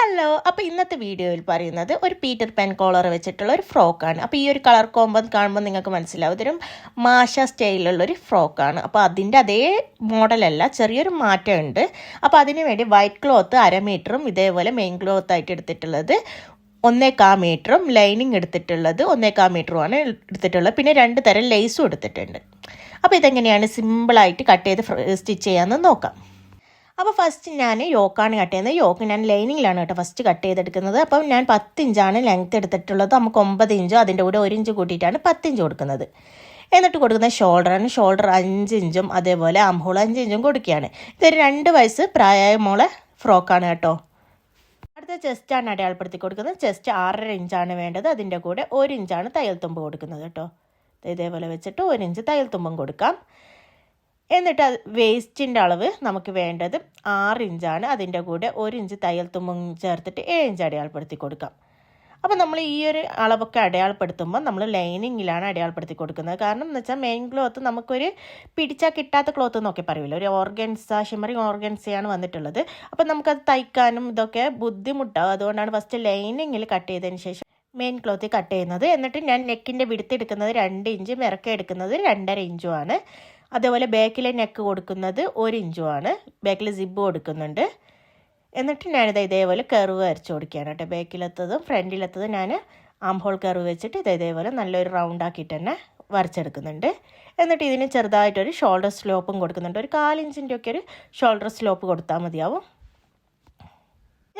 Hello അപ്പോൾ ഇന്നത്തെ വീഡിയോയിൽ പറയുന്നത് ഒരു പീറ്റർ പെൻ കോളർ വെച്ചിട്ടുള്ള ഒരു ഫ്രോക്കാണ് അപ്പോൾ ഈ ഒരു കളർ കോമ്പം കാണുമ്പോൾ നിങ്ങൾക്ക് മനസ്സിലാവും. ഇതൊരു മാഷ സ്റ്റൈലിലുള്ള ഒരു ഫ്രോക്കാണ് അപ്പോൾ അതിന്റെ അതേ മോഡലല്ല ചെറിയൊരു മാറ്റമുണ്ട് അപ്പോൾ അതിന് വേണ്ടി വൈറ്റ് ക്ലോത്ത് അര മീറ്ററും ഇതേപോലെ മെയിൻ ക്ലോത്ത് ആയിട്ട് എടുത്തിട്ടുള്ളത് ഒന്നേക്കാ മീറ്ററും ലൈനിങ് എടുത്തിട്ടുള്ളത് ഒന്നേക്കാ മീറ്ററുമാണ് എടുത്തിട്ടുള്ളത്. പിന്നെ രണ്ട് തരം ലേസും എടുത്തിട്ടുണ്ട്. അപ്പോൾ ഇതെങ്ങനെയാണ്? സിമ്പിളായിട്ട് കട്ട് ചെയ്ത് സ്റ്റിച്ച് ചെയ്യാമെന്ന് നോക്കാം. അപ്പോൾ ഫസ്റ്റ് ഞാൻ യോക്കാണ് കട്ട് ചെയ്യുന്നത്. യോക്ക് ഞാൻ ലൈനിങ്ങിലാണ് കേട്ടോ ഫസ്റ്റ് കട്ട് ചെയ്തെടുക്കുന്നത്. അപ്പം ഞാൻ പത്ത് ഇഞ്ചാണ് ലെങ്ത് എടുത്തിട്ടുള്ളത്. നമുക്ക് ഒമ്പത് ഇഞ്ചോ അതിന്റെ കൂടെ ഒരു ഇഞ്ച് കൂട്ടിയിട്ടാണ് പത്ത് ഇഞ്ച് കൊടുക്കുന്നത്. എന്നിട്ട് കൊടുക്കുന്ന ഷോൾഡറാണ് ഷോൾഡർ അഞ്ച് ഇഞ്ചും അതേപോലെ അംഹോൾ അഞ്ച് ഇഞ്ചും കൊടുക്കുകയാണ്. ഇതൊരു രണ്ട് വയസ്സ് പ്രായമായ മോളെ ഫ്രോക്കാണ് കേട്ടോ അടുത്ത ചെസ്റ്റാണ് അടയാളപ്പെടുത്തി കൊടുക്കുന്നത്. ചെസ്റ്റ് ആറര ഇഞ്ചാണ് വേണ്ടത്. അതിന്റെ കൂടെ ഒരു ഇഞ്ചാണ് തയ്യൽ തുമ്പ് കൊടുക്കുന്നത് കേട്ടോ ഇതേപോലെ വെച്ചിട്ട് ഒരു ഇഞ്ച് തയ്യൽ തുമ്പും കൊടുക്കാം. എന്നിട്ട് അത് വേസ്റ്റിന്റെ അളവ് നമുക്ക് വേണ്ടത് ആറ് ഇഞ്ചാണ്. അതിന്റെ കൂടെ ഒരു ഇഞ്ച് തയ്യൽ തുമ്പും ചേർത്തിട്ട് ഏഴ് ഇഞ്ച് അടയാളപ്പെടുത്തി കൊടുക്കാം. അപ്പോൾ നമ്മൾ ഈ ഒരു അളവൊക്കെ അടയാളപ്പെടുത്തുമ്പോൾ നമ്മൾ ലൈനിങ്ങിലാണ് അടയാളപ്പെടുത്തി കൊടുക്കുന്നത്. കാരണം എന്ന് വെച്ചാൽ മെയിൻ ക്ലോത്ത് നമുക്കൊരു പിടിച്ചാൽ കിട്ടാത്ത ക്ലോത്ത് എന്നൊക്കെ പറയില്ല ഒരു ഓർഗൻസ ഷിമറി ഓർഗൻസയാണ് വന്നിട്ടുള്ളത്. അപ്പോൾ നമുക്കത് തയ്ക്കാനും ഇതൊക്കെ ബുദ്ധിമുട്ടാവും. അതുകൊണ്ടാണ് ഫസ്റ്റ് ലൈനിങ്ങിൽ കട്ട് ചെയ്തതിന് ശേഷം മെയിൻ ക്ലോത്ത് കട്ട് ചെയ്യുന്നത്. എന്നിട്ട് ഞാൻ നെക്കിന്റെ വിടുത്തെടുക്കുന്നത് രണ്ട് ഇഞ്ചും ഇറക്കം എടുക്കുന്നത് രണ്ടര ഇഞ്ചുമാണ്. അതേപോലെ ബാക്കിലെ നെക്ക് കൊടുക്കുന്നത് ഒരു ആണ് ബാക്കിൽ സിബ് കൊടുക്കുന്നുണ്ട്. എന്നിട്ട് ഞാനിത് ഇതേപോലെ കർവ് വരച്ച് കൊടുക്കുകയാണ് കേട്ടോ. ബാക്കിലെത്തതും ഫ്രണ്ടിലെത്തതും ഞാൻ ആംഹോൾ കർവ് വെച്ചിട്ട് ഇത് ഇതേപോലെ നല്ലൊരു റൗണ്ട് ആക്കിയിട്ട് തന്നെ വരച്ചെടുക്കുന്നുണ്ട്. എന്നിട്ട് ഇതിന് ചെറുതായിട്ടൊരു ഷോൾഡർ സ്ലോപ്പും കൊടുക്കുന്നുണ്ട്. ഒരു കാലിഞ്ചിന്റെ ഒക്കെ ഒരു ഷോൾഡർ സ്ലോപ്പ് കൊടുത്താൽ മതിയാവും.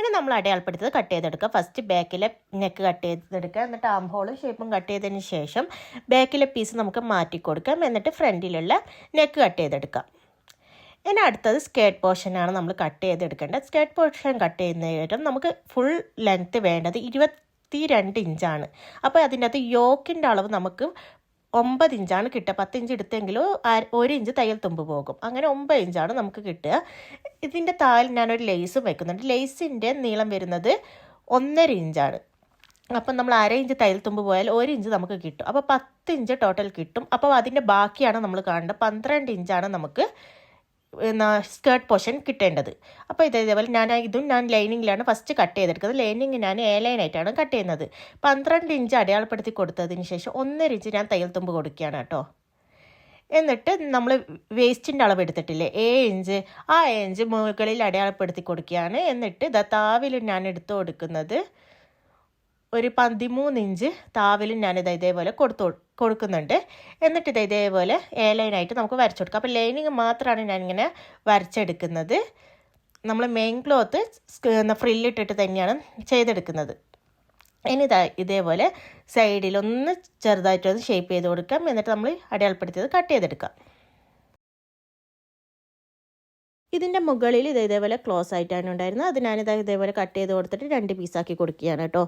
ഇനി നമ്മൾ അടയാളപ്പെടുത്തത് കട്ട് ചെയ്തെടുക്കുക. ഫസ്റ്റ് ബാക്കിലെ നെക്ക് കട്ട് ചെയ്തെടുക്കുക. എന്നിട്ട് ആം ഹോളും ഷേപ്പും കട്ട് ചെയ്തതിന് ശേഷം ബാക്കിലെ പീസ് നമുക്ക് മാറ്റി കൊടുക്കാം. എന്നിട്ട് ഫ്രണ്ടിലുള്ള നെക്ക് കട്ട് ചെയ്തെടുക്കാം ഇനി അടുത്തത് സ്കേർട്ട് പോർഷനാണ് നമ്മൾ കട്ട് ചെയ്തെടുക്കേണ്ടത്. സ്കേർട്ട് പോർഷൻ കട്ട് ചെയ്യുന്നതിനും നമുക്ക് ഫുൾ ലെങ്ത്ത് വേണ്ടത് ഇരുപത്തി രണ്ട് ഇഞ്ചാണ് അപ്പോൾ അതിന്റെ അകത്ത് യോക്കിന്റെ അളവ് നമുക്ക് ഒമ്പത് ഇഞ്ചാണ് കിട്ടുക. പത്ത് ഇഞ്ച് എടുത്തെങ്കിലും ഒരു ഇഞ്ച് തയ്യൽ തുമ്പ് പോകും. അങ്ങനെ ഒമ്പത് ഇഞ്ചാണ് നമുക്ക് കിട്ടുക. ഇതിന്റെ താഴെ ഞാനൊരു ലേസും വെക്കുന്നുണ്ട്. ലേസിന്റെ നീളം വരുന്നത് ഒന്നര ഇഞ്ചാണ്. അപ്പം നമ്മൾ അര ഇഞ്ച് തയ്യൽ തുമ്പ് പോയാൽ ഒരു ഇഞ്ച് നമുക്ക് കിട്ടും. അപ്പോൾ പത്ത് ഇഞ്ച് ടോട്ടൽ കിട്ടും. അപ്പോൾ അതിന്റെ ബാക്കിയാണ് നമ്മൾ കാണേണ്ടത്. പന്ത്രണ്ട് ഇഞ്ചാണ് നമുക്ക് സ്കേർട്ട് പോർഷൻ കിട്ടേണ്ടത്. അപ്പോൾ ഇത് ഇതേപോലെ ഞാൻ ഇതും ഞാൻ ലൈനിങ്ങിലാണ് ഫസ്റ്റ് കട്ട് ചെയ്തെടുക്കുന്നത്. ലൈനിങ് ഞാൻ എ ലൈനായിട്ടാണ് കട്ട് ചെയ്യുന്നത്. പന്ത്രണ്ട് ഇഞ്ച് അടയാളപ്പെടുത്തി കൊടുത്തതിന് ശേഷം ഒന്നര ഇഞ്ച് ഞാൻ തയ്യൽ തുമ്പ് കൊടുക്കുകയാണ് കേട്ടോ. എന്നിട്ട് നമ്മൾ വേസ്റ്റിന്റെ അളവ് എടുത്തിട്ടില്ലേ? ഏ ഇഞ്ച് ആ ഇഞ്ച് മുകളിൽ അടയാളപ്പെടുത്തി കൊടുക്കുകയാണ്. എന്നിട്ട് ഇതാ താവിൽ ഞാൻ എടുത്തു കൊടുക്കുന്നത് ഒരു പതിമൂന്ന് ഇഞ്ച് താവിലും ഞാനിത് ഇതേപോലെ കൊടുത്തു കൊടുക്കുന്നുണ്ട്. എന്നിട്ട് ഇത് ഇതേപോലെ എ ലൈനായിട്ട് നമുക്ക് വരച്ചു കൊടുക്കാം. അപ്പോൾ ലൈനിങ് മാത്രമാണ് ഞാനിങ്ങനെ വരച്ചെടുക്കുന്നത്. നമ്മൾ മെയിൻ ക്ലോത്ത് ഫ്രില്ലിട്ടിട്ട് തന്നെയാണ് ചെയ്തെടുക്കുന്നത്. ഇനി ഇതാ ഇതേപോലെ സൈഡിൽ ഒന്ന് ചെറുതായിട്ടൊന്ന് ഷേപ്പ് ചെയ്ത് കൊടുക്കാം. എന്നിട്ട് നമ്മൾ അടയാളപ്പെടുത്തിയത് കട്ട് ചെയ്തെടുക്കാം. ഇതിന്റെ മുകളിൽ ഇത് ഇതേപോലെ ക്ലോസ് ആയിട്ടാണ് ഉണ്ടായിരുന്നത്. അത് ഞാനിത് ഇതേപോലെ കട്ട് ചെയ്ത് കൊടുത്തിട്ട് രണ്ട് പീസാക്കി കൊടുക്കുകയാണ് കേട്ടോ.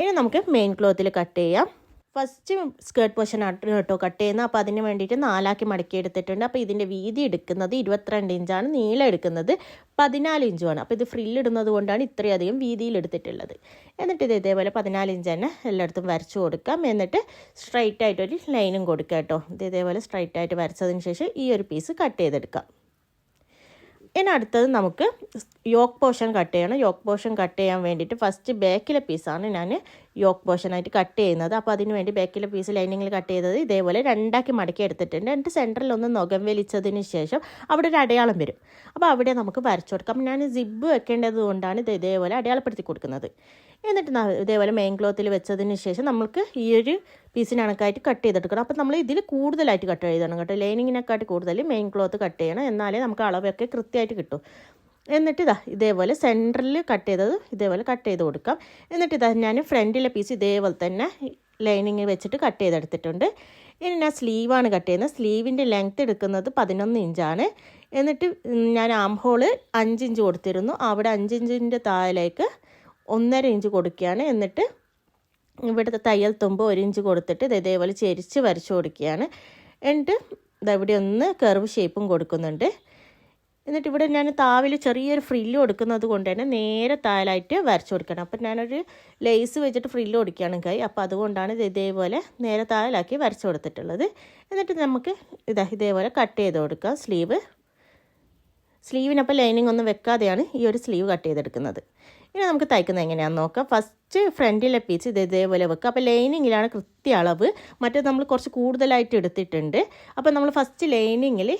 ഇനി നമുക്ക് മെയിൻ ക്ലോത്തിൽ കട്ട് ചെയ്യാം. ഫസ്റ്റ് സ്കേർട്ട് പോർഷൻ കേട്ടോ കട്ട് ചെയ്യുന്നത് അപ്പോൾ അതിന് വേണ്ടിയിട്ട് നാലാക്കി മടക്കി എടുത്തിട്ടുണ്ട് അപ്പോൾ ഇതിന്റെ വീതി എടുക്കുന്നത് ഇരുപത്തിരണ്ട് ഇഞ്ചാണ്. നീളം എടുക്കുന്നത് പതിനാല് ഇഞ്ചുമാണ് അപ്പോൾ ഇത് ഫ്രില്ലിടുന്നത് കൊണ്ടാണ് ഇത്രയധികം വീതിയിൽ എടുത്തിട്ടുള്ളത്. എന്നിട്ട് ഇത് ഇതേപോലെ പതിനാല് ഇഞ്ച് തന്നെ എല്ലായിടത്തും വരച്ചു കൊടുക്കാം. എന്നിട്ട് സ്ട്രൈറ്റ് ആയിട്ടൊരു ലൈനും കൊടുക്കാം കേട്ടോ. ഇത് ഇതേപോലെ സ്ട്രൈറ്റ് ആയിട്ട് വരച്ചതിന് ശേഷം ഈ ഒരു പീസ് കട്ട് ചെയ്തെടുക്കാം. ഇനി അടുത്തത് നമുക്ക് യോക്ക് പോർഷൻ കട്ട് ചെയ്യണം. യോക്ക് പോർഷൻ കട്ട് ചെയ്യാൻ വേണ്ടിയിട്ട് ഫസ്റ്റ് ബാക്കിലെ പീസാണ് ഞാൻ യോക്ക് പോർഷനായിട്ട് കട്ട് ചെയ്യുന്നത്. അപ്പോൾ അതിന് വേണ്ടി ബാക്കിലെ പീസ് ലൈനിങ്ങിൽ കട്ട് ചെയ്തത് ഇതേപോലെ രണ്ടാക്കി മടക്കി എടുത്തിട്ടുണ്ട്. എന്നിട്ട് സെന്ററിൽ ഒന്ന് നുകം വലിച്ചതിന് ശേഷം അവിടെ ഒരു അടയാളം വരും. അപ്പോൾ അവിടെ നമുക്ക് വരച്ചു കൊടുക്കാം. ഞാൻ സിബ് വെക്കേണ്ടത് കൊണ്ടാണ് ഇത് ഇതേപോലെ അടയാളപ്പെടുത്തി കൊടുക്കുന്നത്. എന്നിട്ട് ഇതേപോലെ മെയിൻ ക്ലോത്തിൽ വെച്ചതിന് ശേഷം നമുക്ക് ഈ ഒരു പീസിന് കണക്കായിട്ട് കട്ട് ചെയ്തെടുക്കണം. അപ്പോൾ നമ്മൾ ഇതിൽ കൂടുതലായിട്ട് കട്ട് ചെയ്തണം കേട്ടോ. ലൈനിങ്ങിനെക്കാട്ടി കൂടുതൽ മെയിൻ ക്ലോത്ത് കട്ട് ചെയ്യണം. എന്നാലേ നമുക്ക് അളവൊക്കെ കൃത്യമായിട്ട് കിട്ടും. എന്നിട്ട് ഇതാ ഇതേപോലെ സെന്ററിൽ കട്ട് ചെയ്തത് ഇതേപോലെ കട്ട് ചെയ്ത് കൊടുക്കാം. എന്നിട്ട് ഇതാ ഞാൻ ഫ്രണ്ടിലെ പീസ് ഇതേപോലെ തന്നെ ലൈനിങ് വെച്ചിട്ട് കട്ട് ചെയ്തെടുത്തിട്ടുണ്ട്. ഇനി ഞാൻ സ്ലീവാണ് കട്ട് ചെയ്യുന്നത്. സ്ലീവിന്റെ ലെങ്ത്ത് എടുക്കുന്നത് പതിനൊന്ന് ഇഞ്ചാണ്. എന്നിട്ട് ഞാൻ ആംഹോൾ അഞ്ചിഞ്ച് കൊടുത്തിരുന്നു. അവിടെ അഞ്ചിഞ്ചിന്റെ താഴേക്ക് ഒന്നര ഇഞ്ച് കൊടുക്കുകയാണ്. എന്നിട്ട് ഇവിടുത്തെ തയ്യൽ തുമ്പ് ഒരു ഇഞ്ച് കൊടുത്തിട്ട് ഇത് ഇതേപോലെ ചെരിച്ച് വരച്ചു കൊടുക്കുകയാണ്. എന്നിട്ട് ഇതവിടെ ഒന്ന് കർവ് ഷേപ്പും കൊടുക്കുന്നുണ്ട്. എന്നിട്ട് ഇവിടെ ഞാൻ താവിൽ ചെറിയൊരു ഫ്രില്ല് കൊടുക്കുന്നത് കൊണ്ട് തന്നെ നേരെ താലായിട്ട് വരച്ചു കൊടുക്കണം. അപ്പം ഞാനൊരു ലേസ് വെച്ചിട്ട് ഫ്രില്ല് കൊടുക്കുകയാണ് കൈ. അപ്പോൾ അതുകൊണ്ടാണ് ഇത് ഇതേപോലെ നേരെ താലാക്കി വരച്ചു കൊടുത്തിട്ടുള്ളത്. എന്നിട്ട് നമുക്ക് ഇതാ ഇതേപോലെ കട്ട് ചെയ്ത് കൊടുക്കാം സ്ലീവ്. സ്ലീവിനപ്പോൾ ലൈനിങ് ഒന്നും വെക്കാതെയാണ് ഈ ഒരു സ്ലീവ് കട്ട് ചെയ്തെടുക്കുന്നത്. ഇനി നമുക്ക് തയ്ക്കുന്നത് എങ്ങനെയാണെന്ന് നോക്കാം. ഫസ്റ്റ് ഫ്രണ്ടിലെ പീസ് ഇത് ഇതേപോലെ വെക്കുക. അപ്പോൾ ലൈനിങ്ങിലാണ് കൃത്യ അളവ് മറ്റേ നമ്മൾ കുറച്ച് കൂടുതലായിട്ട് എടുത്തിട്ടുണ്ട്. അപ്പോൾ നമ്മൾ ഫസ്റ്റ് ലൈനിങ്ങിൽ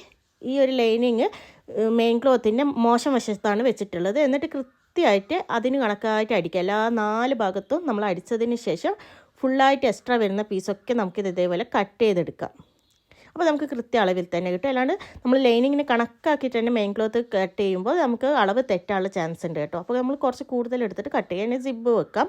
ഈ ഒരു ലൈനിങ് മെയിൻ ക്ലോത്തിന്റെ മോശം വശത്താണ് വെച്ചിട്ടുള്ളത്. എന്നിട്ട് കൃത്യമായിട്ട് അതിന് കണക്കായിട്ട് അടിക്കുക. എല്ലാ നാല് ഭാഗത്തും നമ്മൾ അടിച്ചതിന് ശേഷം ഫുള്ളായിട്ട് എക്സ്ട്രാ വരുന്ന പീസൊക്കെ നമുക്കിത് ഇതേപോലെ കട്ട് ചെയ്തെടുക്കാം. അപ്പോൾ നമുക്ക് കൃത്യ അളവിൽ തന്നെ കിട്ടും. അല്ലാണ്ട് നമ്മൾ ലൈനിങ്ങിന് കണക്കാക്കിയിട്ട് തന്നെ മെയിൻ ക്ലോത്ത് കട്ട് ചെയ്യുമ്പോൾ നമുക്ക് അളവ് തെറ്റാനുള്ള ചാൻസ് ഉണ്ട് കേട്ടോ. അപ്പോൾ നമ്മൾ കുറച്ച് കൂടുതൽ എടുത്തിട്ട് കട്ട് ചെയ്യാൻ സിബ് വെക്കാം.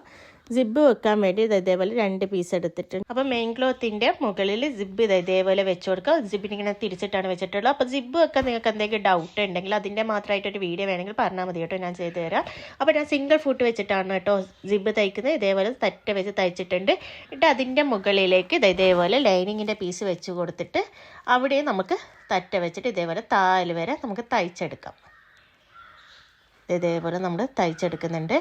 സിബ് വെക്കാൻ വേണ്ടി ഇത് ഇതേപോലെ രണ്ട് പീസ് എടുത്തിട്ടുണ്ട്. അപ്പോൾ മെയിൻ ക്ലോത്തിന്റെ മുകളിൽ ജിബ് ഇത് ഇതേപോലെ വെച്ച് കൊടുക്കുക. സിബിന് ഇങ്ങനെ തിരിച്ചിട്ടാണ് വെച്ചിട്ടുള്ളത്. അപ്പോൾ ജിബ് വെക്കാൻ നിങ്ങൾക്ക് എന്തെങ്കിലും ഡൗട്ട് ഉണ്ടെങ്കിൽ അതിന്റെ മാത്രമായിട്ടൊരു വീഡിയോ വേണമെങ്കിൽ പറഞ്ഞാൽ മതി കേട്ടോ. ഞാൻ ചെയ്തു തരാം. അപ്പോൾ ഞാൻ സിംഗിൾ ഫുട്ട് വെച്ചിട്ടാണ് കേട്ടോ ജിബ് തയ്ക്കുന്നത്. ഇതേപോലെ തറ്റ വെച്ച് തയ്ച്ചിട്ടുണ്ട്. എന്നിട്ട് അതിന്റെ മുകളിലേക്ക് ഇത് ഇതേപോലെ ലൈനിങ്ങിന്റെ പീസ് വെച്ച് കൊടുത്തിട്ട് അവിടെ നമുക്ക് തറ്റ വെച്ചിട്ട് ഇതേപോലെ താൽ വരെ നമുക്ക് തയ്ച്ചെടുക്കാം. ഇതേപോലെ നമ്മൾ തയ്ച്ചെടുക്കുന്നുണ്ട്.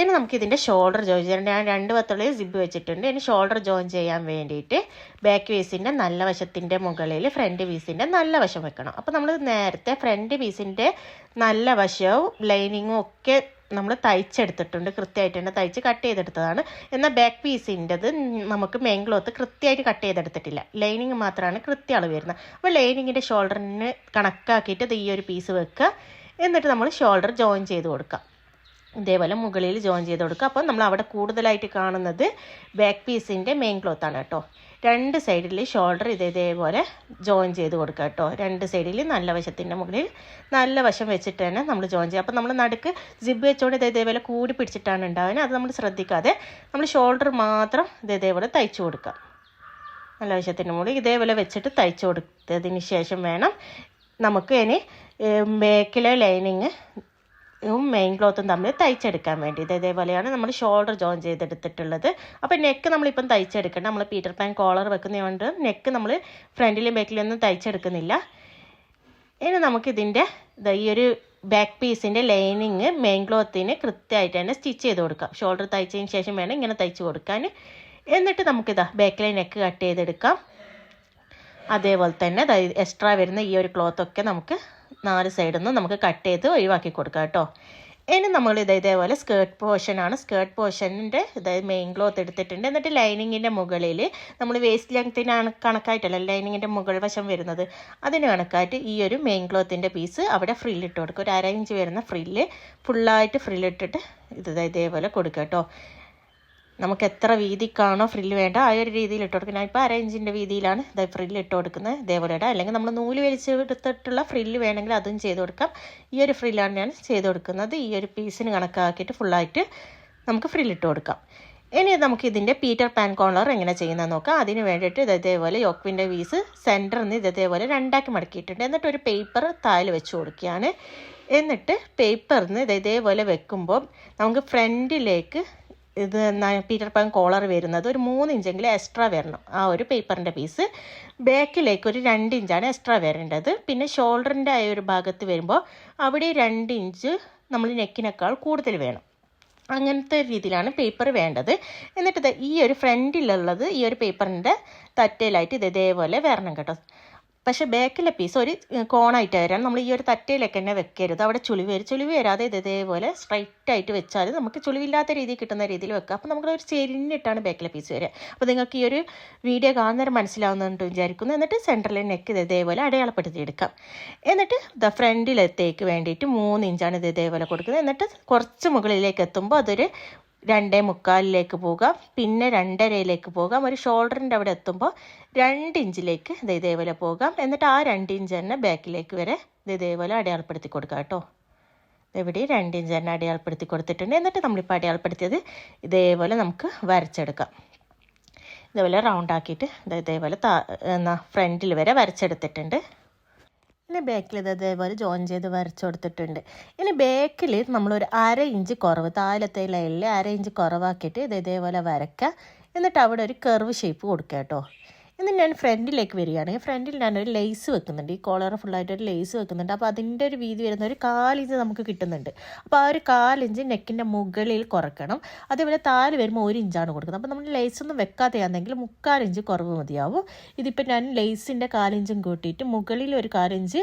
ഇനി നമുക്ക് ഇതിന്റെ ഷോൾഡർ ജോയിൻ ചെയ്യാൻ ഞാൻ രണ്ട് പത്തുള്ളിൽ സിബ് വെച്ചിട്ടുണ്ട്. ഇനി ഷോൾഡർ ജോയിൻ ചെയ്യാൻ വേണ്ടിയിട്ട് ബാക്ക് പീസിന്റെ നല്ല വശത്തിന്റെ മുകളിൽ ഫ്രണ്ട് പീസിന്റെ നല്ല വശം വെക്കണം. അപ്പോൾ നമ്മൾ നേരത്തെ ഫ്രണ്ട് പീസിന്റെ നല്ല വശവും ലൈനിങ്ങും ഒക്കെ നമ്മൾ തയ്ച്ചെടുത്തിട്ടുണ്ട്. കൃത്യമായിട്ട് തന്നെ തയ്ച്ച് കട്ട് ചെയ്തെടുത്തതാണ്. എന്നാൽ ബാക്ക് പീസിന്റെത് നമുക്ക് മെയിൻ ക്ലോത്ത് കൃത്യമായിട്ട് കട്ട് ചെയ്തെടുത്തിട്ടില്ല. ലൈനിങ് മാത്രമാണ് കൃത്യ അളവ് വരുന്നത്. അപ്പോൾ ലൈനിങ്ങിന്റെ ഷോൾഡറിന് കണക്കാക്കിയിട്ട് ഈ ഒരു പീസ് വെക്കുക. എന്നിട്ട് നമ്മൾ ഷോൾഡർ ജോയിൻ ചെയ്ത് കൊടുക്കാം ഇതേപോലെ മുകളിൽ ജോയിൻ ചെയ്ത് കൊടുക്കുക. അപ്പോൾ നമ്മൾ അവിടെ കൂടുതലായിട്ട് കാണുന്നത് ബാക്ക് പീസിന്റെ മെയിൻ ക്ലോത്ത് ആണ് കേട്ടോ. രണ്ട് സൈഡിൽ ഷോൾഡർ ഇത് ഇതേപോലെ ജോയിൻ ചെയ്ത് കൊടുക്കുക കേട്ടോ. രണ്ട് സൈഡിൽ നല്ല വശത്തിന്റെ മുകളിൽ നല്ല വശം വെച്ചിട്ട് തന്നെ നമ്മൾ ജോയിൻ ചെയ്യുക. അപ്പോൾ നമ്മൾ നടുക്ക് ജിബ് വെച്ചുകൊണ്ട് ഇത് ഇതേപോലെ കൂടി പിടിച്ചിട്ടാണ് ഉണ്ടാവുന്നത് അത് നമ്മൾ ശ്രദ്ധിക്കാതെ നമ്മൾ ഷോൾഡർ മാത്രം ഇത് ഇതേപോലെ തയ്ച്ചു കൊടുക്കുക. നല്ല വശത്തിന്റെ മുകളിൽ ഇതേപോലെ വെച്ചിട്ട് തയ്ച്ചു കൊടുത്തതിന് ശേഷം വേണം നമുക്ക് ഇനി മേക്കിലെ ലൈനിങ് മെയിൻ ക്ലോത്തും തമ്മിൽ തയ്ച്ചെടുക്കാൻ വേണ്ടി ഇത് ഇതേപോലെയാണ് നമ്മൾ ഷോൾഡർ ജോയിൻ ചെയ്തെടുത്തിട്ടുള്ളത്. അപ്പോൾ നെക്ക് നമ്മളിപ്പം തയ്ച്ചെടുക്കണം നമ്മൾ പീറ്റർ പാൻ കോളർ വെക്കുന്നതുകൊണ്ട് നെക്ക് നമ്മൾ ഫ്രണ്ടിലും ബാക്കിലും ഒന്നും തയ്ച്ചെടുക്കുന്നില്ല. ഇനി നമുക്കിതിന്റെ ഈ ഒരു ബാക്ക് പീസിന്റെ ലൈനിങ് മെയിൻ ക്ലോത്തിന് കൃത്യമായിട്ട് തന്നെ സ്റ്റിച്ച് ചെയ്ത് കൊടുക്കാം. ഷോൾഡർ തയ്ച്ചതിന് ശേഷം വേണം ഇങ്ങനെ തയ്ച്ച് കൊടുക്കാൻ. എന്നിട്ട് നമുക്കിതാ ബാക്കിലെ നെക്ക് കട്ട് ചെയ്തെടുക്കാം. അതേപോലെ തന്നെ എക്സ്ട്രാ വരുന്ന ഈ ഒരു ക്ലോത്തൊക്കെ നമുക്ക് നാല് സൈഡിൽ നിന്ന് നമുക്ക് കട്ട് ചെയ്ത് ഒഴിവാക്കി കൊടുക്കാം കേട്ടോ. ഇനി നമ്മൾ ഇത് ഇതേപോലെ സ്കേർട്ട് പോർഷനാണ് സ്കേർട്ട് പോർഷന്റെ ഇതായത് മെയിൻ ക്ലോത്ത് എടുത്തിട്ടുണ്ട്. എന്നിട്ട് ലൈനിങ്ങിന്റെ മുകളിൽ നമ്മൾ വേസ്റ്റ് ലെങ്ത്തിനാണ് കണക്കായിട്ടല്ല ലൈനിങ്ങിന്റെ മുകൾ വശം വരുന്നത്. അതിന് കണക്കായിട്ട് ഈ ഒരു മെയിൻ ക്ലോത്തിന്റെ പീസ് അവിടെ ഫ്രില്ലിട്ട് കൊടുക്കും. ഒരു അര ഇഞ്ച് വരുന്ന ഫ്രില്ല് ഫുള്ളായിട്ട് ഫ്രില്ലിട്ടിട്ട് ഇത് ഇതേപോലെ കൊടുക്കുക കേട്ടോ. നമുക്ക് എത്ര വീതിക്കാണോ ഫ്രില്ല് വേണ്ട ആ ഒരു രീതിയിൽ ഇട്ട് കൊടുക്കുക ഞാൻ ഇപ്പോൾ അര ഇഞ്ചിന്റെ വീതിയിലാണ് ഇതായി ഫ്രില്ല് ഇട്ട് കൊടുക്കുന്നത്. ഇതേപോലെ ഇടാം അല്ലെങ്കിൽ നമ്മൾ നൂൽ വലിച്ചെടുത്തിട്ടുള്ള ഫ്രില്ല് വേണമെങ്കിൽ അതും ചെയ്ത് കൊടുക്കാം. ഈ ഒരു ഫ്രില്ലാണ് ഞാൻ ചെയ്ത് കൊടുക്കുന്നത്. ഈ ഒരു പീസിന് കണക്കാക്കിയിട്ട് ഫുള്ളായിട്ട് നമുക്ക് ഫ്രില്ല് ഇട്ട് കൊടുക്കാം. ഇനി നമുക്ക് ഇതിന്റെ പീറ്റർ പാൻ കോളർ എങ്ങനെ ചെയ്യുന്നത് നോക്കാം. അതിന് വേണ്ടിയിട്ട് ഇത് ഇതേപോലെ യോക്വിന്റെ വീസ് സെന്ററിൽ നിന്ന് ഇത് ഇതേപോലെ രണ്ടാക്കി മടക്കിയിട്ടുണ്ട്. എന്നിട്ട് ഒരു പേപ്പർ താൽ വെച്ച് കൊടുക്കുകയാണ്. എന്നിട്ട് പേപ്പറിൽ നിന്ന് ഇത് ഇതേപോലെ വെക്കുമ്പോൾ നമുക്ക് ഫ്രണ്ടിലേക്ക് ഇത് പീറ്റർ പാൻ കോളർ വരുന്നത് ഒരു മൂന്ന് ഇഞ്ചെങ്കിലും എക്സ്ട്രാ വരണം. ആ ഒരു പേപ്പറിന്റെ പീസ് ബാക്കിലേക്ക് ഒരു രണ്ട് ഇഞ്ചാണ് എക്സ്ട്രാ വരേണ്ടത്. പിന്നെ ഷോൾഡറിന്റെ ആ ഒരു ഭാഗത്ത് വരുമ്പോൾ അവിടെ രണ്ട് ഇഞ്ച് നമ്മൾ നെക്കിനേക്കാൾ കൂടുതൽ വേണം. അങ്ങനത്തെ രീതിയിലാണ് പേപ്പർ വേണ്ടത്. എന്നിട്ട് ഈ ഒരു ഫ്രണ്ടിലുള്ളത് ഈ ഒരു പേപ്പറിന്റെ തറ്റയിലായിട്ട് ഇത് ഇതേപോലെ വരണം കേട്ടോ. പക്ഷേ ബാക്കിലെ പീസ് ഒരു കോണായിട്ട് വരാൻ നമ്മൾ ഈ ഒരു തട്ടയിലൊക്കെ തന്നെ വെക്കരുത്. അവിടെ ചുളിവ് വരും. ചുളിവ് വരാതെ ഇത് ഇതേപോലെ സ്ട്രൈറ്റ് ആയിട്ട് വെച്ചാൽ നമുക്ക് ചുളിവില്ലാത്ത രീതിയിൽ കിട്ടുന്ന രീതിയിൽ വെക്കുക അപ്പോൾ നമുക്ക് ഒരു ചെരിഞ്ഞിട്ടാണ് ബാക്കിലെ പീസ് വരിക. അപ്പോൾ നിങ്ങൾക്ക് ഈ ഒരു വീഡിയോ കാണുന്നവർ മനസ്സിലാവുന്നുണ്ട് വിചാരിക്കുന്നു. എന്നിട്ട് സെന്ററിലെ നെക്ക് ഇത് ഇതേപോലെ അടയാളപ്പെടുത്തി എടുക്കാം എന്നിട്ട് ദ ഫ്രണ്ടിലത്തേക്ക് വേണ്ടിയിട്ട് മൂന്ന് ഇഞ്ചാണ് ഇത് ഇതേപോലെ കൊടുക്കുന്നത്. എന്നിട്ട് കുറച്ച് മുകളിലേക്ക് എത്തുമ്പോൾ അതൊരു രണ്ടേ മുക്കാലിലേക്ക് പോകാം. പിന്നെ രണ്ടരയിലേക്ക് പോകാം. ഒരു ഷോൾഡറിന്റെ അവിടെ എത്തുമ്പോൾ രണ്ട് ഇഞ്ചിലേക്ക് ഇത് ഇതേപോലെ പോകാം. എന്നിട്ട് ആ രണ്ട് ഇഞ്ച് തന്നെ ബാക്കിലേക്ക് വരെ ഇത് ഇതേപോലെ അടയാളപ്പെടുത്തി കൊടുക്കാം കേട്ടോ. ഇവിടെ രണ്ട് ഇഞ്ച് തന്നെ അടയാളപ്പെടുത്തി കൊടുത്തിട്ടുണ്ട്. എന്നിട്ട് നമ്മളിപ്പോൾ അടയാളപ്പെടുത്തിയത് ഇതേപോലെ നമുക്ക് വരച്ചെടുക്കാം. ഇതേപോലെ റൗണ്ട് ആക്കിയിട്ട് ഇതേപോലെ എന്നാ ഫ്രണ്ടിൽ വരെ വരച്ചെടുത്തിട്ടുണ്ട്. ഇനി ബേക്കിൽ ഇത് അതേപോലെ ജോയിൻ ചെയ്ത് വരച്ചു കൊടുത്തിട്ടുണ്ട്. ഇനി ബാക്കിൽ നമ്മളൊരു അര ഇഞ്ച് കുറവ് താഴത്തെ ലൈനിൽ അര ഇഞ്ച് കുറവാക്കിയിട്ട് ഇത് ഇതേപോലെ വരയ്ക്കുക എന്നിട്ട് അവിടെ ഒരു കർവ് ഷേപ്പ് കൊടുക്കുക കേട്ടോ. എന്നിട്ട് ഞാൻ ഫ്രണ്ടിലേക്ക് വരികയാണെങ്കിൽ ഫ്രണ്ടിൽ ഞാനൊരു ലേസ് വെക്കുന്നുണ്ട്. ഈ കോളർ ഫുള്ളായിട്ട് ഒരു ലേസ് വെക്കുന്നുണ്ട്. അപ്പോൾ അതിന്റെ ഒരു വീതി വരുന്ന ഒരു കാലിഞ്ച് നമുക്ക് കിട്ടുന്നുണ്ട്. അപ്പോൾ ആ ഒരു കാലിഞ്ച് നെക്കിന്റെ മുകളിൽ കുറക്കണം. അതേപോലെ താൽ വരുമ്പോൾ ഒരു ഇഞ്ചാണ് കൊടുക്കുന്നത്. അപ്പോൾ നമ്മൾ ലേസ് ഒന്നും വെക്കാതെയാണെങ്കിൽ മുക്കാലിഞ്ച് കുറവ് മതിയാവും. ഇതിപ്പോൾ ഞാൻ ലേസിന്റെ കാലിഞ്ചും കൂട്ടിയിട്ട് മുകളിൽ ഒരു കാലിഞ്ച്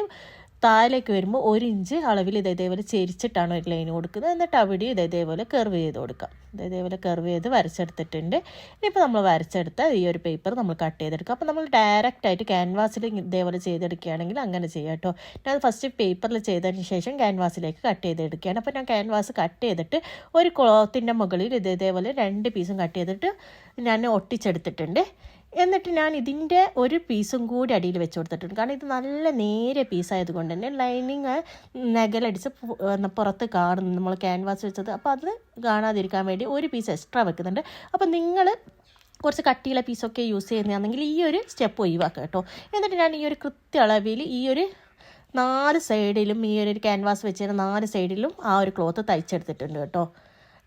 താഴേക്ക് വരുമ്പോൾ ഒരു ഇഞ്ച് അളവിൽ ഇത് ഇതേപോലെ ചെരിച്ചിട്ടാണ് ഒരു ലൈൻ കൊടുക്കുന്നത്. എന്നിട്ട് അവിടെ ഇത് ഇതേപോലെ കർവ് ചെയ്ത് കൊടുക്കാം. ഇത് ഇതേപോലെ കർവ് ചെയ്ത് വരച്ചെടുത്തിട്ടുണ്ട്. ഇനിയിപ്പോൾ നമ്മൾ വരച്ചെടുത്ത ഈ ഒരു പേപ്പർ നമ്മൾ കട്ട് ചെയ്തെടുക്കുക അപ്പോൾ നമ്മൾ ഡയറക്റ്റ് ആയിട്ട് ക്യാൻവാസിൽ ഇതേപോലെ ചെയ്തെടുക്കുകയാണെങ്കിൽ അങ്ങനെ ചെയ്യാം കേട്ടോ ഞാൻ ഫസ്റ്റ് പേപ്പറിൽ ചെയ്തതിന് ശേഷം ക്യാൻവാസിലേക്ക് കട്ട് ചെയ്തെടുക്കുകയാണ്. അപ്പോൾ ഞാൻ ക്യാൻവാസ് കട്ട് ചെയ്തിട്ട് ഒരു ക്ലോത്തിന്റെ മുകളിൽ ഇത് ഇതേപോലെ രണ്ട് പീസും കട്ട് ചെയ്തിട്ട് ഞാൻ ഒട്ടിച്ചെടുത്തിട്ടുണ്ട്. എന്നിട്ട് ഞാൻ ഇതിന്റെ ഒരു പീസും കൂടി അടിയിൽ വെച്ച് കൊടുത്തിട്ടുണ്ട്. കാരണം ഇത് നല്ല നേരെ പീസായത് കൊണ്ട് തന്നെ ലൈനിങ് നഗലടിച്ച് പുറത്ത് കാണുന്നു. നമ്മൾ ക്യാൻവാസ് വെച്ചത്. അപ്പോൾ അത് കാണാതിരിക്കാൻ വേണ്ടി ഒരു പീസ് എക്സ്ട്രാ വെക്കുന്നുണ്ട്. അപ്പോൾ നിങ്ങൾ കുറച്ച് കട്ടിയുള്ള പീസൊക്കെ യൂസ് ചെയ്യുന്നതാണെങ്കിൽ ഈ ഒരു സ്റ്റെപ്പ് ഒഴിവാക്കുക കേട്ടോ. എന്നിട്ട് ഞാൻ ഈ ഒരു കൃത്യ അളവിൽ ഈ ഒരു നാല് സൈഡിലും ഈ ഒരു ക്യാൻവാസ് വെച്ച് നാല് സൈഡിലും ആ ഒരു ക്ലോത്ത് തയ്ച്ചെടുത്തിട്ടുണ്ട് കേട്ടോ.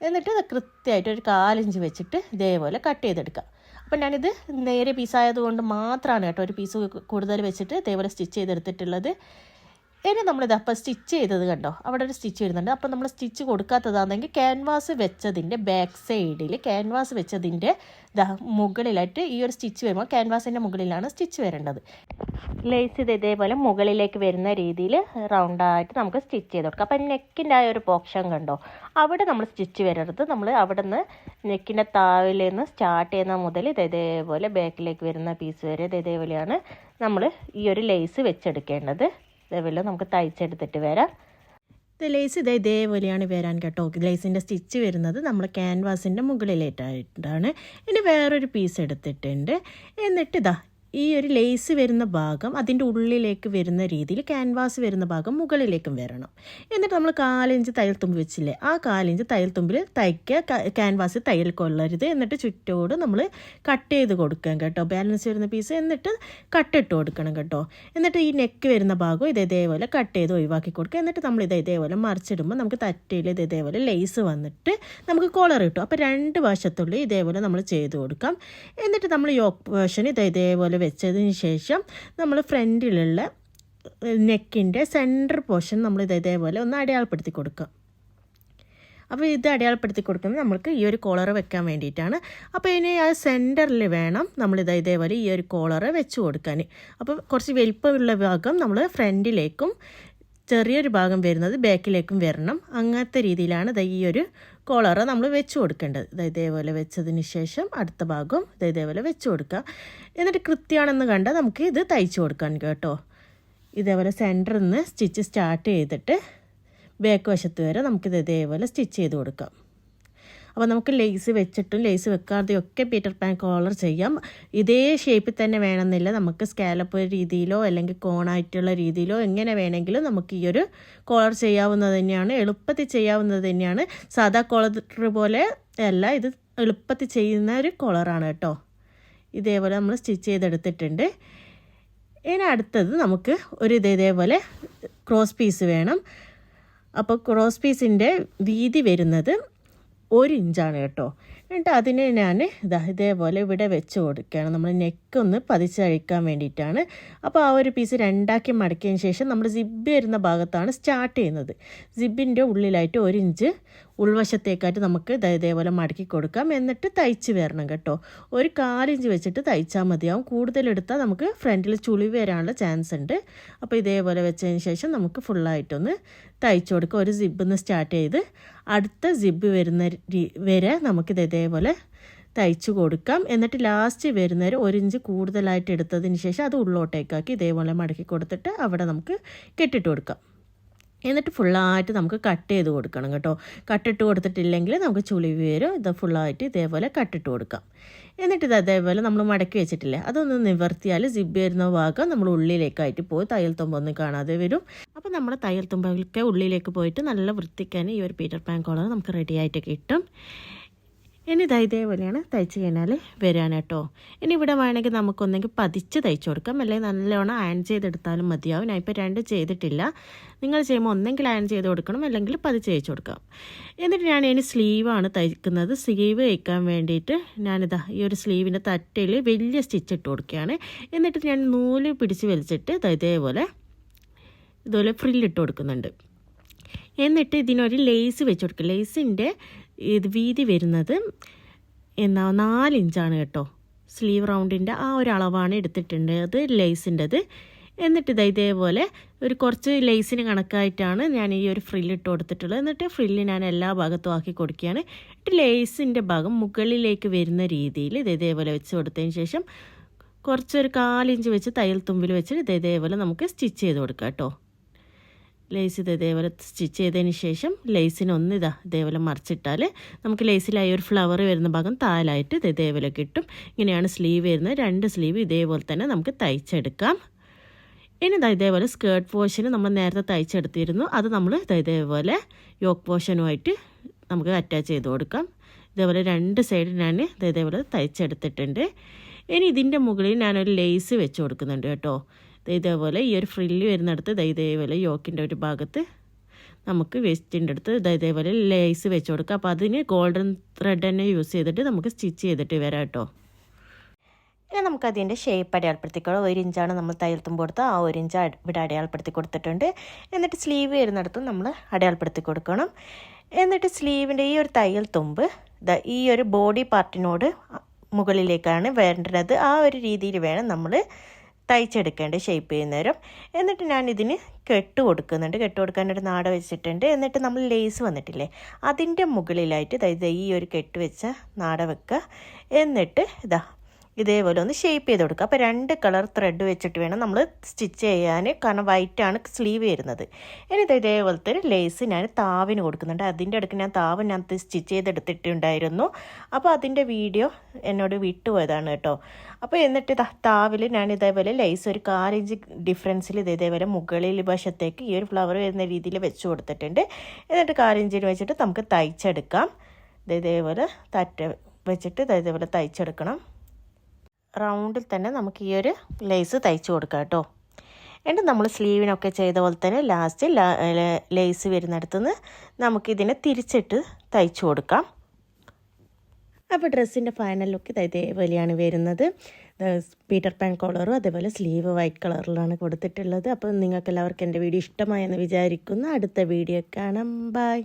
എന്നിട്ട് കൃത്യമായിട്ട് ഒരു കാലഞ്ച് വെച്ചിട്ട് ഇതേപോലെ കട്ട് ചെയ്തെടുക്കുക. അപ്പം ഞാനിത് നേരെ പീസായതുകൊണ്ട് മാത്രമാണ് കേട്ടോ ഒരു പീസ് കൂടുതൽ വെച്ചിട്ട് ഇതേപോലെ സ്റ്റിച്ച് ചെയ്തെടുത്തിട്ടുള്ളത്. ഇനി നമ്മളിത് അപ്പം സ്റ്റിച്ച് ചെയ്തത് കണ്ടോ? അവിടെ ഒരു സ്റ്റിച്ച് ഇടുന്നുണ്ട് അപ്പം നമ്മൾ സ്റ്റിച്ച് കൊടുക്കാത്തതാണെങ്കിൽ ക്യാൻവാസ് വെച്ചതിന്റെ ബാക്ക് സൈഡിൽ ക്യാൻവാസ് വെച്ചതിന്റെ മുകളിലായിട്ട് ഈ ഒരു സ്റ്റിച്ച് വരുമ്പോൾ ക്യാൻവാസിന്റെ മുകളിലാണ് സ്റ്റിച്ച് വരേണ്ടത്. ലേസ് ഇത് ഇതേപോലെ മുകളിലേക്ക് വരുന്ന രീതിയിൽ റൗണ്ടായിട്ട് നമുക്ക് സ്റ്റിച്ച് ചെയ്ത് കൊടുക്കാം. അപ്പം നെക്കിന്റെ ആ ഒരു പോക്ഷൻ കണ്ടോ? അവിടെ നമ്മൾ സ്റ്റിച്ച് വരരുത്. നമ്മൾ അവിടെ നിന്ന് നെക്കിന്റെ താവിൽ നിന്ന് സ്റ്റാർട്ട് ചെയ്യുന്ന മുതൽ ഇത് ഇതേപോലെ ബാക്കിലേക്ക് വരുന്ന പീസ് വരെ ഇത് ഇതേപോലെയാണ് നമ്മൾ ഈ ഒരു ലേസ് വെച്ചെടുക്കേണ്ടത്. ഇതേപോലെ നമുക്ക് തയ്ച്ചെടുത്തിട്ട് വരാം. ലേസ് ഇതേ ഇതേപോലെയാണ് വരാൻ കേട്ടോ. ലേസിന്റെ സ്റ്റിച്ച് വരുന്നത് നമ്മൾ ക്യാൻവാസിന്റെ മുകളിലേറ്റായിട്ടാണ്. ഇനി വേറൊരു പീസ് എടുത്തിട്ടുണ്ട്. എന്നിട്ട് ഇതാ ഈ ഒരു ലേസ് വരുന്ന ഭാഗം അതിന്റെ ഉള്ളിലേക്ക് വരുന്ന രീതിയിൽ ക്യാൻവാസ് വരുന്ന ഭാഗം മുകളിലേക്കും വരണം. എന്നിട്ട് നമ്മൾ കാലിഞ്ച് തയ്യൽ തുമ്പ് വെച്ചില്ലേ ആ കാലിഞ്ച് തയ്യൽ തുമ്പിൽ തയ്ക്കുക ക്യാൻവാസ് തയ്യൽ കൊള്ളരുത്. എന്നിട്ട് ചുറ്റോട് നമ്മൾ കട്ട് ചെയ്ത് കൊടുക്കാം കേട്ടോ. ബാലൻസ് വരുന്ന പീസ് എന്നിട്ട് കട്ടിട്ട് കൊടുക്കണം കേട്ടോ. എന്നിട്ട് ഈ നെക്ക് വരുന്ന ഭാഗം ഇത് ഇതേപോലെ കട്ട് ചെയ്ത് ഒഴിവാക്കി കൊടുക്കുക. എന്നിട്ട് നമ്മൾ ഇത് ഇതേപോലെ മറിച്ചിടുമ്പോൾ നമുക്ക് തറ്റയിൽ ഇത് ഇതേപോലെ ലേസ് വന്നിട്ട് നമുക്ക് കോളർ കിട്ടും. അപ്പോൾ രണ്ട് വശത്തുള്ളിൽ ഇതേപോലെ നമ്മൾ ചെയ്ത് കൊടുക്കാം. എന്നിട്ട് നമ്മൾ യോക്ക് വേർഷൻ ഇത് ഇതേപോലെ വെച്ചതിന് ശേഷം നമ്മൾ ഫ്രണ്ടിലുള്ള നെക്കിന്റെ സെന്റർ പോർഷൻ നമ്മൾ ഇത് ഇതേപോലെ ഒന്ന് അടയാളപ്പെടുത്തി കൊടുക്കുക. അപ്പോൾ ഇത് അടയാളപ്പെടുത്തി കൊടുക്കുന്നത് നമുക്ക് ഈ ഒരു കോളർ വെക്കാൻ വേണ്ടിയിട്ടാണ്. അപ്പോൾ ഇനി ആ സെന്ററിൽ വേണം നമ്മൾ നമ്മളിത് ഇതേപോലെ ഈ ഒരു കോളർ വെച്ച് കൊടുക്കാൻ. അപ്പോൾ കുറച്ച് വലിപ്പമുള്ള ഭാഗം നമ്മൾ ഫ്രണ്ടിലേക്കും ചെറിയൊരു ഭാഗം വരുന്നത് ബാക്കിലേക്കും വരണം. അങ്ങനത്തെ രീതിയിലാണ് ദാ ഈ ഒരു കോളർ നമ്മൾ വെച്ച് കൊടുക്കേണ്ടത്. ഇതേപോലെ വെച്ചതിന് ശേഷം അടുത്ത ഭാഗം ഇതേപോലെ വെച്ച് കൊടുക്കുക. എന്നിട്ട് കൃത്യമാണെന്ന് കണ്ടാൽ നമുക്ക് ഇത് തയ്ച്ചു കൊടുക്കാൻ കേട്ടോ. ഇതേപോലെ സെന്ററിൽ നിന്ന് സ്റ്റിച്ച് സ്റ്റാർട്ട് ചെയ്തിട്ട് ബാക്ക് വശത്ത് വരെ നമുക്കിത് ഇതേപോലെ സ്റ്റിച്ച് ചെയ്ത് കൊടുക്കാം. അപ്പോൾ നമുക്ക് ലേസ് വെച്ചിട്ടും ലേസ് വെക്കാതെയും ഒക്കെ പീറ്റർ പാൻ കോളർ ചെയ്യാം. ഇതേ ഷേപ്പിൽ തന്നെ വേണമെന്നില്ല. നമുക്ക് സ്കാലപ്പ് രീതിയിലോ അല്ലെങ്കിൽ കോണായിട്ടുള്ള രീതിയിലോ എങ്ങനെ വേണമെങ്കിലും നമുക്ക് ഈ ഒരു കോളർ ചെയ്യാവുന്നത് തന്നെയാണ്. എളുപ്പത്തിൽ ചെയ്യാവുന്നത് തന്നെയാണ്. സാധാ കോളർ പോലെ അല്ല ഇത് എളുപ്പത്തിൽ ചെയ്യുന്ന ഒരു കോളറാണ് കേട്ടോ. ഇതേപോലെ നമ്മൾ സ്റ്റിച്ച് ചെയ്തെടുത്തിട്ടുണ്ട്. ഇനി അടുത്തത് നമുക്ക് ഒരു ഇത് ഇതേപോലെ ക്രോസ് പീസ് വേണം. അപ്പോൾ ക്രോസ് പീസിന്റെ വീതി വരുന്നത് ഒരു ഇഞ്ചാണ് കേട്ടോ. എന്നിട്ട് അതിനെ ഞാൻ ഇതാ ഇതേപോലെ ഇവിടെ വെച്ച് കൊടുക്കുകയാണ്. നമ്മൾ നെക്ക് ഒന്ന് പതിച്ചഴിക്കാൻ വേണ്ടിയിട്ടാണ്. അപ്പോൾ ആ ഒരു പീസ് രണ്ടാക്കി മടക്കിയതിന് ശേഷം നമ്മൾ സിബ്ബ് വരുന്ന ഭാഗത്താണ് സ്റ്റാർട്ട് ചെയ്യുന്നത്. സിബിന്റെ ഉള്ളിലായിട്ട് ഒരു ഇഞ്ച് ഉൾവശത്തേക്കായിട്ട് നമുക്ക് ഇതാ ഇതേപോലെ മടക്കി കൊടുക്കാം. എന്നിട്ട് തയ്ച്ച് വരണം കേട്ടോ. ഒരു കാലിഞ്ച് വെച്ചിട്ട് തയ്ച്ചാൽ മതിയാവും. കൂടുതലെടുത്താൽ നമുക്ക് ഫ്രണ്ടിൽ ചുളി വരാനുള്ള ചാൻസ് ഉണ്ട്. അപ്പോൾ ഇതേപോലെ വെച്ചതിന് ശേഷം നമുക്ക് ഫുള്ളായിട്ടൊന്ന് തയ്ച്ചു കൊടുക്കുക ഒരു സിബ്ബ് ഒന്ന് സ്റ്റാർട്ട് ചെയ്ത് അടുത്ത സിബ്ബ് വരുന്ന വരെ നമുക്കിത് ഇതേപോലെ തയ്ച്ചു കൊടുക്കാം. എന്നിട്ട് ലാസ്റ്റ് വരുന്നവർ ഒരു ഇഞ്ച് കൂടുതലായിട്ട് എടുത്തതിന് ശേഷം അത് ഉള്ളോട്ടേക്കാക്കി ഇതേപോലെ മടക്കി കൊടുത്തിട്ട് അവിടെ നമുക്ക് കെട്ടിട്ട് കൊടുക്കാം. എന്നിട്ട് ഫുള്ളായിട്ട് നമുക്ക് കട്ട് ചെയ്ത് കൊടുക്കണം കേട്ടോ. കട്ടിട്ട് കൊടുത്തിട്ടില്ലെങ്കിൽ നമുക്ക് ചുളിവ് വരും. ഇത് ഫുള്ളായിട്ട് ഇതേപോലെ കട്ടിട്ട് കൊടുക്കാം. എന്നിട്ട് ഇത് അതേപോലെ നമ്മൾ മടക്കി വെച്ചിട്ടില്ലേ അതൊന്ന് നിവർത്തിയാൽ സിബ് വരുന്ന ഭാഗം നമ്മൾ ഉള്ളിലേക്കായിട്ട് പോയി തയ്യൽ തുമ്പൊന്നും കാണാതെ വരും. അപ്പോൾ നമ്മുടെ തയ്യൽ തുമ്പൊക്കെ ഉള്ളിലേക്ക് പോയിട്ട് നല്ല വൃത്തിക്കാൻ ഈ ഒരു പീറ്റർ പാൻ കോളർ നമുക്ക് റെഡി ആയിട്ട് കിട്ടും. ഇനി ഇതാ ഇതേപോലെയാണ് തയ്ച്ച് കഴിഞ്ഞാൽ വരാൻ കേട്ടോ. ഇനി ഇവിടെ വേണമെങ്കിൽ നമുക്കൊന്നെങ്കിൽ പതിച്ച് തയ്ച്ചു കൊടുക്കാം. അല്ലെങ്കിൽ നല്ലോണം അയൺ ചെയ്തെടുത്താലും മതിയാവും. ഞാൻ ഇപ്പോൾ രണ്ട് ചെയ്തിട്ടില്ല. നിങ്ങൾ ചെയ്യുമ്പോൾ ഒന്നെങ്കിൽ അയൺ ചെയ്ത് കൊടുക്കണം അല്ലെങ്കിൽ പതിച്ച് തയ്ച്ചു കൊടുക്കാം. എന്നിട്ട് ഞാൻ ഇനി സ്ലീവാണ് തയ്ക്കുന്നത്. സ്ലീവ് തയ്ക്കാൻ വേണ്ടിയിട്ട് ഞാനിതാ ഈ ഒരു സ്ലീവിന്റെ തട്ടിൽ വലിയ സ്റ്റിച്ച് ഇട്ട് കൊടുക്കുകയാണ്. എന്നിട്ട് ഞാൻ നൂൽ പിടിച്ച് വലിച്ചിട്ട് ഇതേപോലെ ഇതുപോലെ ഫ്രില്ലിട്ട് കൊടുക്കുന്നുണ്ട്. എന്നിട്ട് ഇതിനൊരു ലേസ് വെച്ച് കൊടുക്കുക. ലേസിന്റെ ഇത് വീതി വരുന്നത് എന്നാ നാലിഞ്ചാണ് കേട്ടോ. സ്ലീവ് റൗണ്ടിന്റെ ആ ഒരു അളവാണ് എടുത്തിട്ടുണ്ട് അത് ലേസിന്റെത് എന്നിട്ട് ഇതാ ഇതേപോലെ ഒരു കുറച്ച് ലേസിന് കണക്കായിട്ടാണ് ഞാൻ ഈ ഒരു ഫ്രില്ല് ഇട്ട് കൊടുത്തിട്ടുള്ളത്. എന്നിട്ട് ഫ്രില്ല് ഞാൻ എല്ലാ ഭാഗത്തും ആക്കി കൊടുക്കുകയാണ്. എന്നിട്ട് ലേസിന്റെ ഭാഗം മുകളിലേക്ക് വരുന്ന രീതിയിൽ ഇത് ഇതേപോലെ വെച്ച് കൊടുത്തതിന് ശേഷം കുറച്ചൊരു കാലിഞ്ച് വെച്ച് തയ്യൽ തുമ്പിൽ വെച്ചിട്ട് ഇത് ഇതേപോലെ നമുക്ക് സ്റ്റിച്ച് ചെയ്ത് കൊടുക്കാം കേട്ടോ. ലേസ് ഇത് ഇതേപോലെ സ്റ്റിച്ച് ചെയ്തതിന് ശേഷം ലേസിന് ഒന്ന് ഇതാ ഇതേപോലെ മറിച്ചിട്ടാൽ നമുക്ക് ലേസിലായി ഒരു ഫ്ലവർ വരുന്ന ഭാഗം താലായിട്ട് ഇത് ഇതേപോലെ കിട്ടും. ഇങ്ങനെയാണ് സ്ലീവ് വരുന്നത്. രണ്ട് സ്ലീവ് ഇതേപോലെ തന്നെ നമുക്ക് തയ്ച്ചെടുക്കാം. ഇനി ഇതാ ഇതേപോലെ സ്കേർട്ട് പോർഷന് നമ്മൾ നേരത്തെ തയ്ച്ചെടുത്തിരുന്നു. അത് നമ്മൾ ഇതാ ഇതേപോലെ യോക്ക് പോർഷനുമായിട്ട് നമുക്ക് അറ്റാച്ച് ചെയ്ത് കൊടുക്കാം. ഇതേപോലെ രണ്ട് സൈഡ് ഞാൻ ഇതേപോലെ തയ്ച്ചെടുത്തിട്ടുണ്ട്. ഇനി ഇതിന്റെ മുകളിൽ ഞാനൊരു ലേസ് വെച്ച് കൊടുക്കുന്നുണ്ട് കേട്ടോ. ഇതേപോലെ ഈ ഒരു ഫ്രില്ല് വരുന്നിടത്ത് ഇതേപോലെ യോക്കിന്റെ ഒരു ഭാഗത്ത് നമുക്ക് വേസ്റ്റിന്റെ അടുത്ത് ഇതേപോലെ ലേസ് വെച്ച് കൊടുക്കുക അപ്പോൾ അതിന് ഗോൾഡൻ ത്രെഡ് തന്നെ യൂസ് ചെയ്തിട്ട് നമുക്ക് സ്റ്റിച്ച് ചെയ്തിട്ട് വരാം കേട്ടോ. ഇനി നമുക്ക് അതിന്റെ ഷേപ്പ് അടയാളപ്പെടുത്തിക്കോളാം. ഒരു ഇഞ്ചാണ് നമ്മൾ തയ്യൽത്തും കൊടുത്ത് ആ ഒരു ഇഞ്ച് ഇവിടെ അടയാളപ്പെടുത്തി കൊടുത്തിട്ടുണ്ട്. എന്നിട്ട് സ്ലീവ് വരുന്നിടത്തും നമ്മൾ അടയാളപ്പെടുത്തി കൊടുക്കണം. എന്നിട്ട് സ്ലീവിന്റെ ഈ ഒരു തയ്യൽ തുമ്പ് ഈ ഒരു ബോഡി പാർട്ടിനോട് മുകളിലേക്കാണ് വേണ്ടത് ആ ഒരു രീതിയിൽ വേണം നമ്മൾ തയ്ച്ചെടുക്കേണ്ടത് ഷേപ്പ് ചെയ്യുന്ന ചെയ്യുന്നേരം എന്നിട്ട് ഞാൻ ഇതിന് കെട്ട് കൊടുക്കുന്നുണ്ട്. കെട്ട് കൊടുക്കാനൊരു നാട വെച്ചിട്ടുണ്ട്. എന്നിട്ട് നമ്മൾ ലേസ് വന്നിട്ടില്ലേ? അതിന്റെ മുകളിലായിട്ട് ദാ ഈ ഒരു കെട്ട് വെച്ച നാട വെക്കുക എന്നിട്ട് ഇതാ ഇതേപോലെ ഒന്ന് ഷേപ്പ് ചെയ്ത് കൊടുക്കുക. അപ്പോൾ രണ്ട് കളർ ത്രെഡ് വെച്ചിട്ട് വേണം നമ്മൾ സ്റ്റിച്ച് ചെയ്യാൻ. കാരണം വൈറ്റ് ആണ് സ്ലീവ് വരുന്നത്. ഇനി ഇതേപോലത്തെ ഒരു ലേസ് ഞാൻ താവിന് കൊടുക്കുന്നുണ്ട്. അതിന്റെ അടുക്ക് ഞാൻ താവിനകത്ത് സ്റ്റിച്ച് ചെയ്തെടുത്തിട്ടുണ്ടായിരുന്നു. അപ്പോൾ അതിന്റെ വീഡിയോ എന്നോട് വിട്ടുപോയതാണ് കേട്ടോ. അപ്പോൾ എന്നിട്ട് താവിൽ ഞാൻ ഇതേപോലെ ലേസ് ഒരു കാലിഞ്ച് ഡിഫറൻസിൽ ഇത് ഇതേപോലെ മുകളിൽ വശത്തേക്ക് ഈ ഒരു ഫ്ലവർ വരുന്ന രീതിയിൽ വെച്ച് കൊടുത്തിട്ടുണ്ട്. എന്നിട്ട് കാലിഞ്ചിന് വെച്ചിട്ട് നമുക്ക് തയ്ച്ചെടുക്കാം. ഇത് ഇതേപോലെ തറ്റ വെച്ചിട്ട് ഇത് ഇതേപോലെ തയ്ച്ചെടുക്കണം. റൗണ്ടിൽ തന്നെ നമുക്ക് ഈ ഒരു ലേസ് തയ്ച്ചു കൊടുക്കാം കേട്ടോ. എന്നിട്ട് നമ്മൾ സ്ലീവിനൊക്കെ ചെയ്ത പോലെ തന്നെ ലാസ്റ്റ് ലേസ് വരുന്നിടത്തുനിന്ന് നമുക്കിതിനെ തിരിച്ചിട്ട് തയ്ച്ചു കൊടുക്കാം. അപ്പോൾ ഡ്രസ്സിന്റെ ഫൈനൽ ലുക്ക് ഇത് ഇതേപോലെയാണ് വരുന്നത്. പീറ്റർ പാൻ കോളറും അതേപോലെ സ്ലീവ് വൈറ്റ് കളറിലാണ് കൊടുത്തിട്ടുള്ളത്. അപ്പോൾ നിങ്ങൾക്ക് എല്ലാവർക്കും എന്റെ വീഡിയോ ഇഷ്ടമായെന്ന് വിചാരിക്കുന്നു. അടുത്ത വീഡിയോ കാണാം. ബൈ